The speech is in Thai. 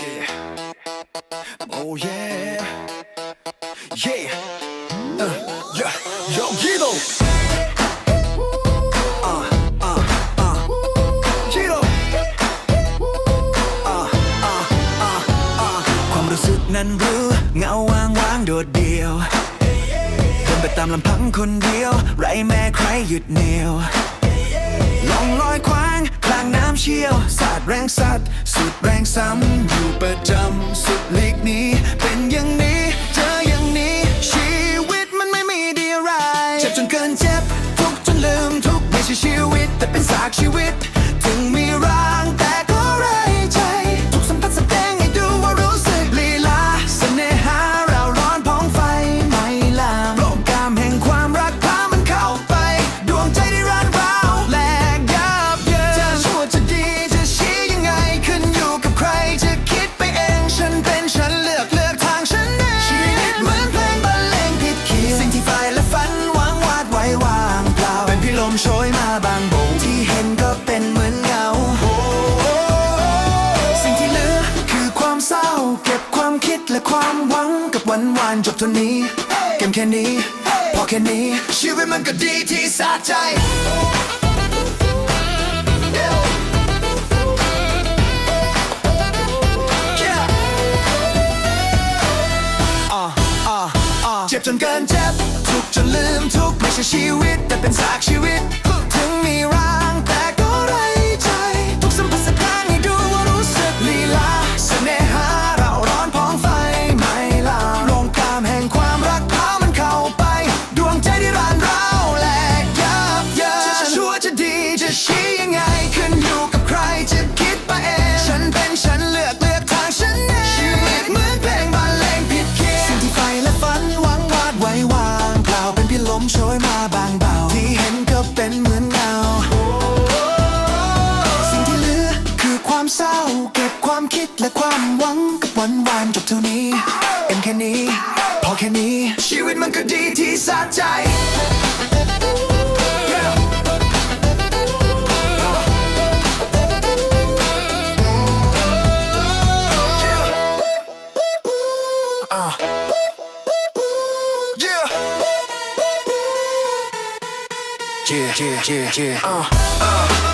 Yeah. Oh yeah. Yeah. Uh, yeah. Yo, Guido. Uh, uh, uh. Guido. Uh, uh, uh, uh. ความรู้สึกนั้นรู้เหงาวางวางโดดเดี่ยว เดินไปตามลำพังคนเดียว ไรแม่ใครหยุดเหนียว ลองลอยควางกลางน้ำ เชี่ยวสาดแรงสัตว์สุดแรงซ้ำอยู่ประจำสุดลีกนี้ เป็นอย่างนี้เจออย่างนี้ ชีวิตมันไม่มีดีอะไรเจ็บจนเกินเจ็บ ทุกจนลืมทุกไม่ใช่ชีวิต แต่เป็นสากชีวิต โชยมาบางโบงที่เห็นก็เป็นเหมือนเงาสิ่งที่เหลือคือความเศร้า เก็บความคิดและความหวังกับวันวานจบเท่านี้ เกมแค่นี้ พอแค่นี้ ชีวิตมันก็ดีที่สะใจ Yeah. อะอะอะเจ็บจนเกินเจ็บ ทุกข์จนลืมทุกข์ไม่ใช่ชีวิต แต่เป็นสากชีวิต ถึงมีรา เป็นเหมือนเงา สิ่งที่เหลือคือความเศร้า เก็บความคิดและความหวังกับวันวานจบเท่านี้ เอ็มแค่นี้ พอแค่นี้ ชีวิตมันก็ดีที่สะใจ Yeah, yeah, yeah, yeah. Uh, uh.